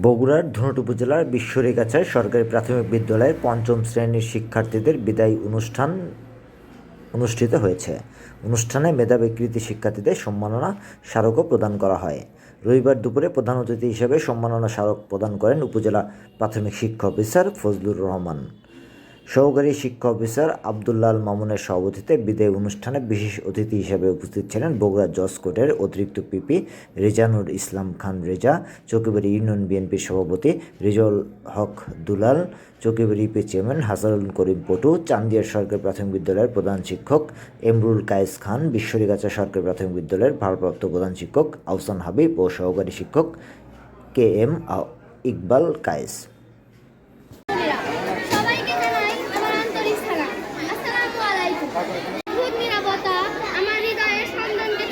বগুড়ার ধনট উপজেলার বিশ্বরেখাছায় সরকারি প্রাথমিক বিদ্যালয়ের পঞ্চম শ্রেণির শিক্ষার্থীদের বিদায়ী অনুষ্ঠান অনুষ্ঠিত হয়েছে। অনুষ্ঠানে মেধাবী কৃতি শিক্ষার্থীদের সম্মাননা স্মারকও প্রদান করা হয়। রবিবার দুপুরে প্রধান অতিথি হিসেবে সম্মাননা স্মারক প্রদান করেন উপজেলা প্রাথমিক শিক্ষা অফিসার ফজলুর রহমান। সহকারী শিক্ষা অফিসার আবদুল্লাল মামুনের সভাপতিত্বে বিদায় অনুষ্ঠানে বিশেষ অতিথি হিসেবে উপস্থিত ছিলেন বগুড়া জজ কোর্টের অতিরিক্ত PP Rezanur Islam Khan Reza, Chakibari union BNP সভাপতি রিজল হক দুলাল, চকিবাড়ি ইপি চেয়ারম্যান হাসানুল করিম পটু, চান্দিয়ার সরকারি প্রাথমিক বিদ্যালয়ের প্রধান শিক্ষক এমরুল কায়েস খান, বিশ্বরিগাছা সরকারি প্রাথমিক বিদ্যালয়ের ভারপ্রাপ্ত প্রধান শিক্ষক আহসান হাবিব ও সহকারী শিক্ষক কে এম ইকবাল কায়েস। নিরাপত্তা আমার হৃদয়ের সন্ধানকে